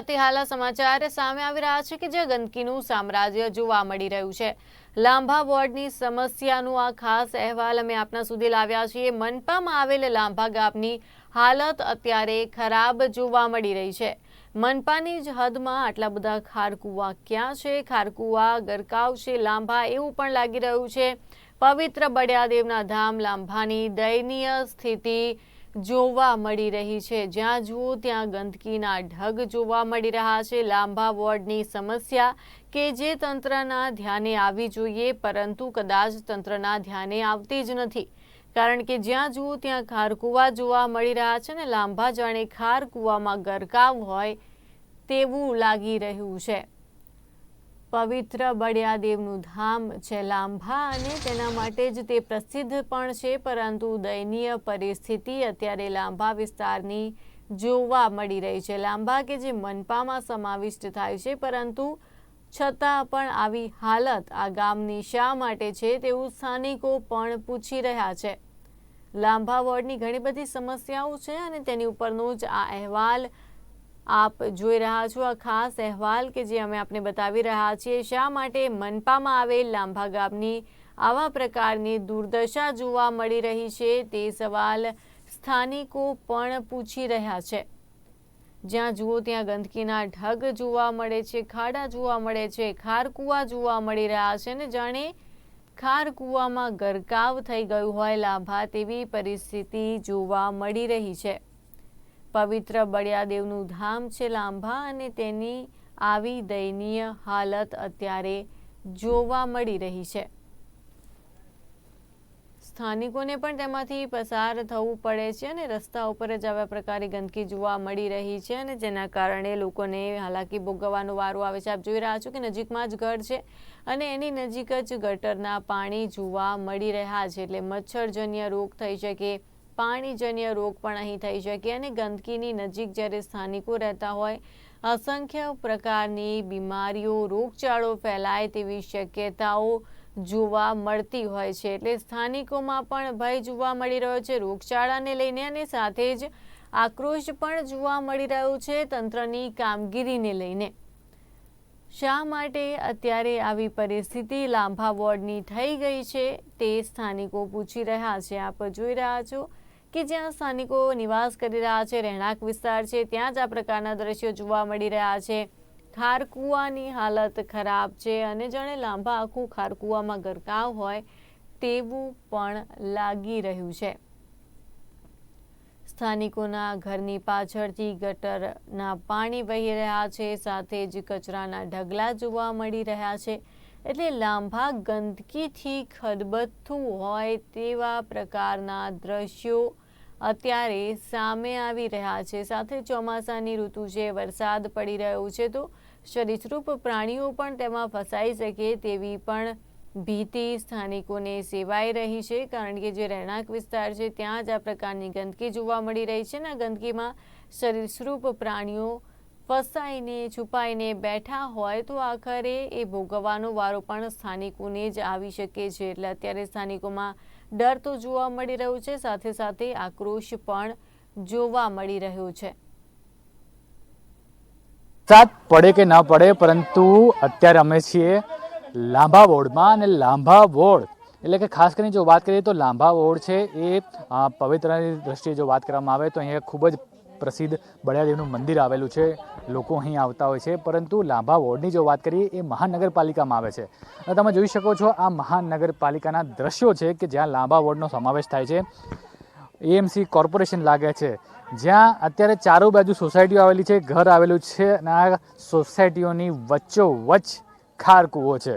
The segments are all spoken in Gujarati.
તે હાલના સમાચાર સામે આવી રહ્યા છે કે જે ગંદકીનું સામ્રાજ્ય જોવા મળી રહ્યું છે. લાંભા વોર્ડની સમસ્યાનું આ ખાસ અહેવાલ અમે આપના સુધી લાવ્યા છીએ. મનપામાં આવેલ લાંભા ગામની હાલત અત્યારે ખરાબ જોવા મળી રહી છે. મનપાની જ હદમાં આટલા બધા ખારકુવા ક્યાં છે? ખારકુવા ગરકાવ છે લાંભા એવું પણ લાગી રહ્યું છે. પવિત્ર બળિયાદેવના ધામ લાંભાની દયનીય સ્થિતિ જોવા મળી રહી છે. જ્યાં જુઓ ત્યાં ગંદકીના ઢગ જોવા મળી રહ્યા છે. લાંબા વોર્ડની સમસ્યા કે જે તંત્રના ધ્યાને આવી જોઈએ, પરંતુ કદાચ તંત્રના ધ્યાને આવતી જ નથી. કારણ કે જ્યાં જુઓ ત્યાં ખારકુવા જોવા મળી રહ્યા છે ને લાંબા જાણે ખારકુવામાં ગરકાવ હોય તેવું લાગી રહ્યું છે. પવિત્ર બળિયાદેવનું ધામ છે લાંભા અને તેના માટે જ તે પ્રસિદ્ધ પણ છે, પરંતુ દયનીય પરિસ્થિતિ અત્યારે લાંભા વિસ્તારની જોવા મળી રહી છે. લાંભા કે જે મનપામાં સમાવિષ્ટ થાય છે, પરંતુ છતાં પણ આવી હાલત આ ગામની શા માટે છે તેવું સ્થાનિકો પણ પૂછી રહ્યા છે. લાંભા વોર્ડની ઘણી બધી સમસ્યાઓ છે અને તેની ઉપરનો જ આ અહેવાલ આપ જોઈ રહ્યા છો આ ખાસ અહેવાલ કે જે અમે આપને બતાવી રહ્યા છીએ. શા માટે મનપામાં આવેલ લાંભા ગામની આવા પ્રકારની દુર્દશા જોવા મળી રહી છે તે સવાલ સ્થાનિકો પણ પૂછી રહ્યા છે. જ્યાં જુઓ ત્યાં ગંદકીના ઢગ જોવા મળે છે, ખાડા જોવા મળે છે, ખારકુવા જોવા મળી રહ્યા છે ને જાણે ખારકુવામાં ગરકાવ થઈ ગયું હોય લાંભા તેવી પરિસ્થિતિ જોવા મળી રહી છે. પવિત્ર બળિયાદેવનું ધામ છે લાંભા અને તેની આવી દયનીય હાલત અત્યારે જોવા મળી રહી છે. સ્થાનિકોને પણ તેમાંથી પસાર થવું પડે છે અને રસ્તા ઉપર જ આવા પ્રકારે ગંદકી જોવા મળી રહી છે અને જેના કારણે લોકોને હાલાકી ભોગવવાનો વારો આવે છે. આપ જોઈ રહ્યા છો કે નજીકમાં જ ઘર છે અને એની નજીક જ ગટરના પાણી જોવા મળી રહ્યા છે એટલે મચ્છરજન્ય રોગ થઈ શકે પાણીજન્ય રોગ પણ અહીં થઈ શકે અને ગંદકીની નજીક જ્યારે સ્થાનિકો રહેતા હોય, અસંખ્ય પ્રકારની બીમારીઓ, રોગચાળો ફેલાય તેવી શક્યતાઓ જોવા મળતી હોય છે. એટલે સ્થાનિકોમાં પણ ભય જોવા મળી રહ્યો છે, રોગચાળાને લઈને અને સાથે જ આક્રોશ પણ જોવા મળી રહ્યો છે તંત્રની કામગીરીને લઈને. શા માટે અત્યારે આવી પરિસ્થિતિ લાંભા વોર્ડની થઈ ગઈ છે તે સ્થાનિકો પૂછી રહ્યા છે. આપ જોઈ રહ્યા છો કે જ્યાં સ્થાનિકો નિવાસ કરી રહ્યા છે, રહેણાંક વિસ્તાર છે, ત્યાં જ આ પ્રકારના દ્રશ્યો જોવા મળી રહ્યા છે. ખારકુવાની હાલત ખરાબ છે અને જાણે લાંબા આખું ખારકુવામાં ગરકાવ હોય તેવું પણ લાગી રહ્યું છે. સ્થાનિકોના ઘરની પાછળથી ગટરના પાણી વહી રહ્યા છે, સાથે જ કચરાના ઢગલા જોવા મળી રહ્યા છે. એટલે લાંબા ગંદકીથી ખદબથ્થું હોય તેવા પ્રકારના દ્રશ્યો અત્યારે સામે આવી રહ્યા છે. સાથે ચોમાસાની ઋતુ છે, વરસાદ પડી રહ્યો છે તો સરીસૃપ પ્રાણીઓ પણ તેમાં ફસાઈ શકે તેવી પણ ભીતિ સ્થાનિકોને સેવાઈ રહી છે. કારણ કે જે રહેણાંક વિસ્તાર છે, ત્યાં જ આ પ્રકારની ગંદકી જોવા મળી રહી છે ને ગંદકીમાં સરીસૃપ પ્રાણીઓ ફસાઈને, છુપાઈને બેઠા હોય તો આખરે એ ભોગવવાનો વારો પણ સ્થાનિકોને જ આવી શકે છે. એટલે અત્યારે સ્થાનિકોમાં ડર તો જોવા મળી રહ્યો છે, સાથે સાથે આક્રોશ પણ જોવા મળી રહ્યો છે. સાત પડે કે ના પડે, પરંતુ અત્યારે અમે છીએ લાંબા વોર્ડમાં અને લાંબા વોર્ડ. એટલે કે ખાસ કરીને જો વાત કરીએ તો લાંબા વોર્ડ છે એ પવિત્રની દ્રષ્ટિએ જો વાત કરવામાં આવે તો અહીંયા ખૂબ જ પ્રસિદ્ધ બળિયાદેવનું મંદિર આવેલું છે. લોકો અહીં આવતા હોય છે, પરંતુ લાંભા વોર્ડની જો વાત કરીએ, એ મહાનગરપાલિકામાં આવે છે. તમે જોઈ શકો છો, આ મહાનગરપાલિકાના દ્રશ્યો છે કે જ્યાં લાંબા વોર્ડનો સમાવેશ થાય છે. એએમસી કોર્પોરેશન લાગે છે. જ્યાં અત્યારે ચારો બાજુ સોસાયટીઓ આવેલી છે, ઘર આવેલું છે અને આ સોસાયટીઓની વચ્ચોવચ્ચ ખાર કૂવો છે.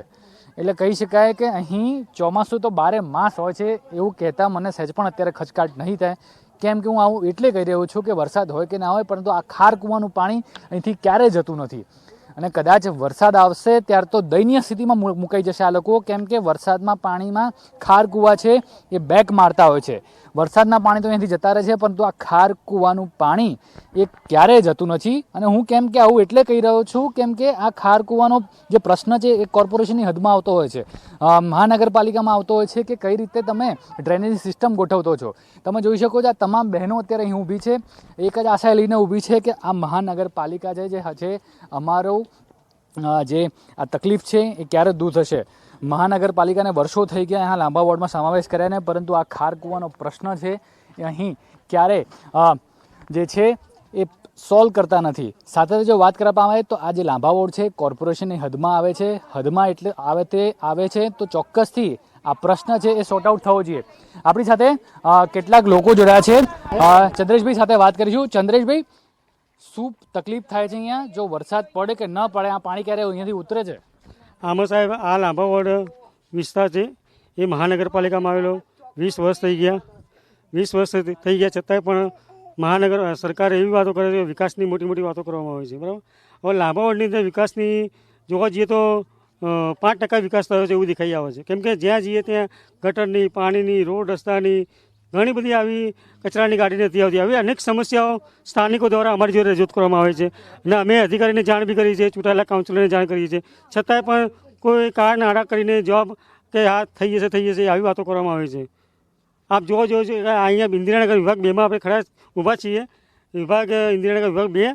એટલે કહી શકાય કે અહીં ચોમાસું તો બારે માસ હોય છે, એવું કહેતા મને સહેજ પણ અત્યારે ખચકાટ નહીં થાય. કેમ કે હું આવું એટલે કહી રહ્યો છું કે વરસાદ હોય કે ના હોય, પરંતુ આ ખાર કૂવાનું પાણી અહીંથી ક્યારેય જતું નથી. અને કદાચ વરસાદ આવશે ત્યારે તો દયનીય સ્થિતિમાં મુકાઈ જશે આ લોકો, કેમ કે વરસાદમાં પાણીમાં ખાર કૂવા છે, એ બેક મારતા હોય છે. વરસાદના પાણી તો અહીંથી જતા રહે છે, પરંતુ આ ખાર કૂવાનું પાણી એ ક્યારેય જતું નથી. અને હું કેમ કે આવું એટલે કહી રહ્યો છું, કેમ કે આ ખાર કૂવાનો જે પ્રશ્ન છે એ કોર્પોરેશનની હદમાં આવતો હોય છે. મહાનગરપાલિકામાં આવતો હોય છે કે કઈ રીતે તમે ડ્રેનેજ સિસ્ટમ ગોઠવતો છો. તમે જોઈ શકો છો આ તમામ બહેનો અત્યારે અહીં ઊભી છે. એક જ આશા લઈને ઊભી છે કે આ મહાનગરપાલિકા છે, જે છે અમારો જે આ તકલીફ છે એ ક્યારે દૂર થશે. મહાનગરપાલિકાને વર્ષો થઈ ગયા અહીંયા લાંબા વોર્ડમાં સમાવેશ કર્યા ને, પરંતુ આ ખાર કૂવાનો પ્રશ્ન છે અહીં ક્યારે જે છે એ સોલ્વ કરતા નથી. સાથે જો વાત કરવામાં આવે તો આ જે લાંબા વોર્ડ છે, કોર્પોરેશનની હદમાં આવે છે. હદમાં એટલે આવે તે, આવે છે, તો ચોક્કસથી આ પ્રશ્ન છે એ સોર્ટ આઉટ થવો જોઈએ. આપણી સાથે કેટલાક લોકો જોડાયા છે. ચંદ્રેશભાઈ સાથે વાત કરીશું. ચંદ્રેશભાઈ, શું તકલીફ થાય છે અહીંયા? જો વરસાદ પડે કે ન પડે, આ પાણી ક્યારે અહીંયાથી ઉતરે છે? આમાં સાહેબ, આ લાંબા વોર્ડ વિસ્તાર છે. એ મહાનગરપાલિકામાં આવેલો. વીસ વર્ષ થઈ ગયા. વીસ વર્ષ થઈ- ગયા છતાંય પણ મહાનગર સરકારે એવી વાતો કરે છે વિકાસની મોટી મોટી વાતો કરવામાં આવે છે. બરાબર? હવે લાંબા વોર્ડની અંદર વિકાસની જોવા જઈએ તો પાંચ ટકા વિકાસ થયો છે એવું દેખાઈ આવે છે. કેમ કે જ્યાં જઈએ ત્યાં ગટરની, પાણીની, રોડ રસ્તાની ઘણી બધી આવી કચરાની ગાડી નથી આવતી. આવી અનેક સમસ્યાઓ સ્થાનિકો દ્વારા અમારી જોડે રજૂઆત કરવામાં આવે છે અને અમે અધિકારીને જાણ બી કરી છે, ચૂંટાયેલા કાઉન્સિલરને જાણ કરી છે. છતાંય પણ કોઈ કાર નાડા કરીને જવાબ કે હા થઈ જશે થઈ જશે આવી વાતો કરવામાં આવે છે. આપ જોવો જોવો છો અહીંયા ઇન્દિરાનગર વિભાગ બેમાં આપણે ખરા ઊભા છીએ. વિભાગ ઇન્દિરાનગર વિભાગ બે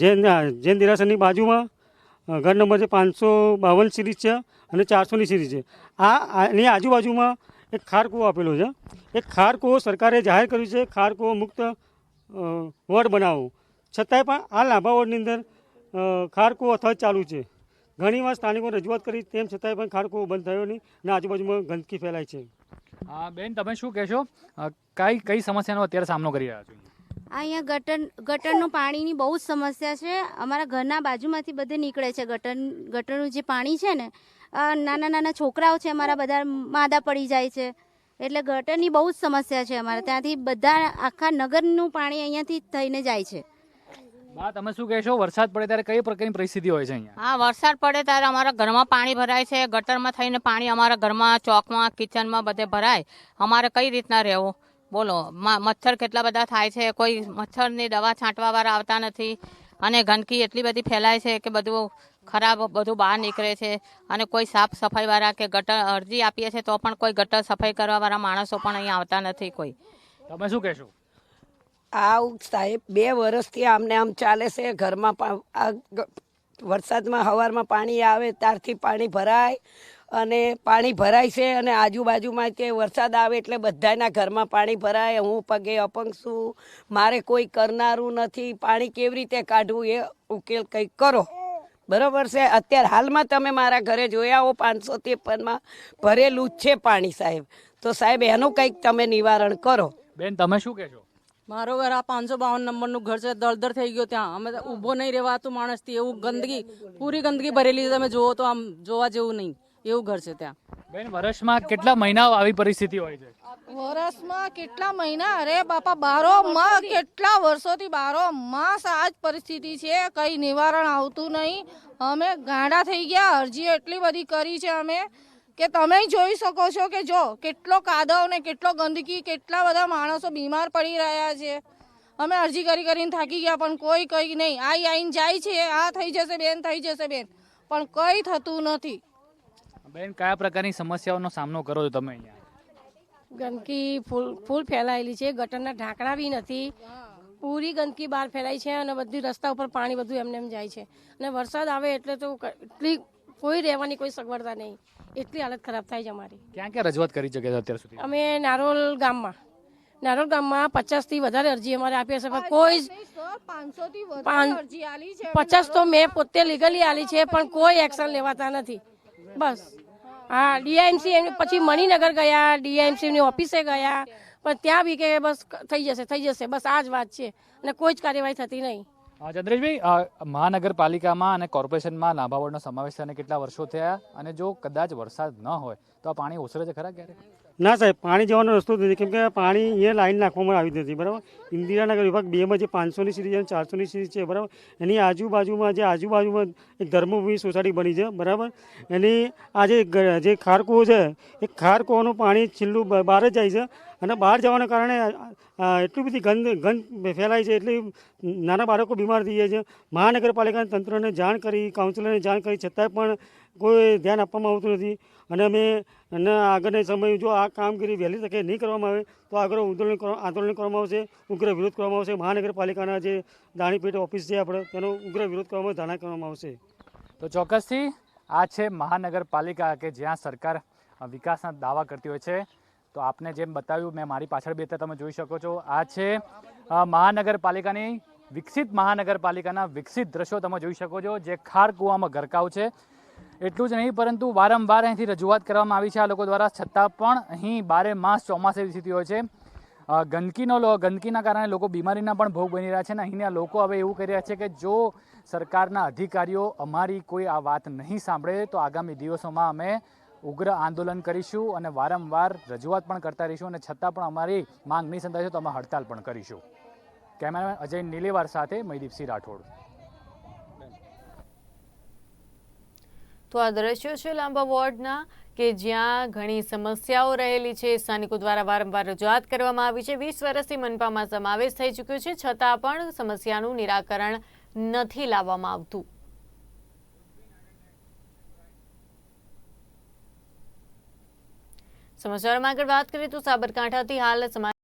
જૈન જૈન દેરાસરની બાજુમાં ઘર નંબર છે પાંચસો બાવન સિરીઝ છે અને ચારસોની સિરીઝ છે. આ આની આજુબાજુમાં એક ખાર કૂવો આપેલો છે. એક ખારકૂવો સરકારે જાહેર કર્યું છે ખાર મુક્ત વોર્ડ બનાવો છતાંય પણ આ લાંબા વોર્ડની અંદર અ, અથવા કૂવો ચાલુ છે. ઘણીવાર સ્થાનિકો રજૂઆત કરી તેમ છતાંય પણ ખાર બંધ થયો નહીં અને આજુબાજુમાં ગંદકી ફેલાય છે. હા બેન તમે શું કહેશો? કઈ કઈ સમસ્યાનો અત્યારે સામનો કરી રહ્યા છો? અહીંયા ગટર ગટરનું પાણીની બહુ જ સમસ્યા છે. અમારા ઘરના બાજુમાંથી બધે નીકળે છે ગટર ગટરનું જે પાણી છે ને નાના નાના છોકરાઓ છે અમારા બધા માદા પડી જાય છે. એટલે ગટરની બહુ જ સમસ્યા છે અમારે. ત્યાંથી બધા આખા નગરનું પાણી અહીંયાથી થઈને જાય છે. બા તમે શું કહેશો? વરસાદ પડે ત્યારે કઈ પ્રકારની પરિસ્થિતિ હોય છે અહીંયા? હા વરસાદ પડે ત્યારે અમારા ઘરમાં પાણી ભરાય છે. ગટરમાં થઈને પાણી અમારા ઘરમાં ચોકમાં કિચનમાં બધે ભરાય. અમારે કઈ રીતના રહેવું? બોલો મ- મચ્છર કેટલા બધા થાય છે? કોઈ મચ્છરની દવા છાંટવાવાળા આવતા નથી. અને ગંદકી એટલી બધી ફેલાય છે કે બધું ખરાબ બધું બહાર નીકળે છે. અને કોઈ સાફ સફાઈવાળા કે ગટર અરજી આપીએ છીએ તો પણ કોઈ ગટર સફાઈ કરવાવાળા માણસો પણ અહીંયા આવતા નથી કોઈ. તમે શું કહેશો? આવું સાહેબ બે વર્ષથી આમને આમ ચાલે છે. ઘરમાં પણ આ વરસાદમાં હવારમાં પાણી આવે ત્યારથી પાણી ભરાય. અને પાણી ભરાય છે અને આજુબાજુમાં કે વરસાદ આવે એટલે બધાના ઘરમાં પાણી ભરાય હું પગે અપંગ છું મારે કોઈ કરનારું નથી પાણી કેવી રીતે કાઢવું એ ઉકેલ કંઈક કરો. બરાબર છે? અત્યારે હાલમાં તમે મારા ઘરે જોયા હો પાંચસો ત્રેપનમાં ભરેલું જ છે પાણી સાહેબ. તો સાહેબ એનું કંઈક તમે નિવારણ કરો. બેન તમે શું કહેશો? મારો ઘર આ પાંચસો બાવન નંબરનું ઘર છે. દળદર થઈ ગયો ત્યાં. અમે તો ઊભો નહીં રહેવાતું માણસથી. એવું ગંદકી પૂરી ગંદકી ભરેલી છે. તમે જુઓ તો આમ જોવા જેવું નહીં. એવું ઘર છે ત્યાં. બેન વર્ષમાં કેટલા મહિના આવી પરિસ્થિતિ હોય છે? વરસમાં કેટલા મહિના? અરે બાપા બારો માં કેટલા વર્ષોથી બારો માસ આ જ પરિસ્થિતિ છે. કઈ નિવારણ આવતું નહીં. અમે ગાંડા થઈ ગયા. અરજી એટલી બધી કરી છે અમે કે તમે જોઈ શકો છો કે જો કેટલો કાદવ ને કેટલો ગંદકી કેટલા બધા માણસો બીમાર પડી રહ્યા છે. અમે અરજી કરી કરીને થાકી ગયા પણ કોઈ કઈ નહીં. આઈ આઈને જાય છે. આ થઈ જશે બેન થઈ જશે બેન. પણ કઈ થતું નથી. બેન કયા પ્રકારની સમસ્યાઓનો સામનો કરો છો તમે અહીંયા? ગંદકી ફૂલ ફૂલ ફેલાયેલી છે ગટરના ઢાંકણા બી નથી. પૂરી ગંદકી બહાર ફેલાય છે અને બધી રસ્તા ઉપર પાણી બધું એમને એમ જાય છે. અને વરસાદ આવે એટલે તો એટલી કોઈ રહેવાની કોઈ સગવડતા નહીં. એટલી હાલત ખરાબ થાય છે અમારી. ક્યાં ક્યાં રજૂઆત કરી છે અત્યાર સુધી? અમે નારોલ ગામમાં. નારોલ ગામમાં પચાસથી વધારે અરજી અમારે આપી હશે. પણ કોઈ પાંચસો થી છે. પચાસ તો મેં પોતે લીગલી આલી છે પણ કોઈ એક્શન લેવાતા નથી. બસ. હા ડીઆઈએમસી પછી મણિનગર ગયા ડીઆઈએમસીની ઓફિસે ગયા. પણ ત્યાં બી કે બસ થઈ જશે થઈ જશે. બસ આ જ વાત છે. અને કોઈ જ કાર્યવાહી થતી નહીં. ચંદ્રેશભાઈ મહાનગરપાલિકામાં અને કોર્પોરેશનમાં લાંબા વોર્ડનો સમાવેશ થયાને કેટલા વર્ષો થયા? અને જો કદાચ વરસાદ ન હોય, તો આ પાણી ઓસરે છે ખરા ક્યારે ના સાહેબ, પાણી જવાનો રસ્તો નથી. કેમ કે પાણી અહીંયા લાઈન નાખવામાં આવી નથી, બરાબર? ઇન્દિરાનગર વિભાગ બેમાં જે પાંચસોની સીરીઝ અને ચારસોની સીરીઝ છે, બરાબર? એની આજુબાજુમાં જે આજુબાજુમાં એક ધર્મભૂમિ સોસાયટી બની છે, બરાબર? એની આ જે જે ખારકુઓ છે, એ ખારકુઓનું પાણી છેલ્લું બહાર જ જાય છે. અને બહાર જવાના કારણે એટલી બધી ગંદ ગંદ ફેલાય છે, એટલી નાના બાળકો બીમાર થઈ જાય છે. મહાનગરપાલિકાના તંત્રને જાણ કરી કાઉન્સિલરને જાણ કરી, છતાંય પણ કોઈ ધ્યાન આપવામાં આવતું નથી. અને અમે, અને આગળના સમય જો આ કામગીરી વહેલી તકે નહીં કરવામાં આવે, તો આગળ આંદોલન આંદોલન કરવામાં આવશે, ઉગ્ર વિરોધ કરવામાં આવશે. મહાનગરપાલિકાના જે દાણીપેટ ઓફિસ છે આપણે, તેનો ઉગ્ર વિરોધ કરવામાં, ધારણા કરવામાં આવશે. તો ચોક્કસથી આ છે મહાનગરપાલિકા કે જ્યાં સરકાર વિકાસના દાવા કરતી હોય છે. તો આપને જેમ બતાવ્યું, મેં મારી પાછળ બે તમે જોઈ શકો છો. આ છે મહાનગરપાલિકાની વિકસિત મહાનગરપાલિકાના વિકસિત દ્રશ્યો તમે જોઈ શકો છો, જે ખાર કૂવામાં ગરકાવ છે. એટલું જ નહીં, પરંતુ વારંવાર અહીંથી રજૂઆત કરવામાં આવી છે આ લોકો દ્વારા, છતાં પણ અહીં બારે માસ ચોમાસે સ્થિતિ હોય છે. ગંદકીનો લો, ગંદકીના કારણે લોકો બીમારીના પણ ભોગ બની રહ્યા છે અને અહીંના લોકો હવે એવું કરી રહ્યા છે કે જો સરકારના અધિકારીઓ અમારી કોઈ આ વાત નહીં સાંભળે, તો આગામી દિવસોમાં અમે ઉગ્ર આંદોલન કરીશું અને વારંવાર રજૂઆત પણ કરતા રહીશું અને છતાં પણ અમારી માંગ નહીં સંતાશે તો અમે હડતાલ પણ કરીશું. કેમેરામેન અજય નીલેવાર સાથે મયદીપસિંહ રાઠોડ. તો આ દ્રશ્યો છે લાંબા વોર્ડના કે જ્યાં ઘણી સમસ્યાઓ રહેલી છે. સ્થાનિકો દ્વારા વારંવાર રજૂઆત કરવામાં આવી છે. વીસ વર્ષથી મનપામાં સમાવેશ થઈ ચૂક્યો છે. છતાં પણ સમસ્યાનું નિરાકરણ નથી લાવવામાં આવતું. સમાચારમાં આગળ વાત કરીએ તો સાબરકાંઠાથી હાલ સમાચાર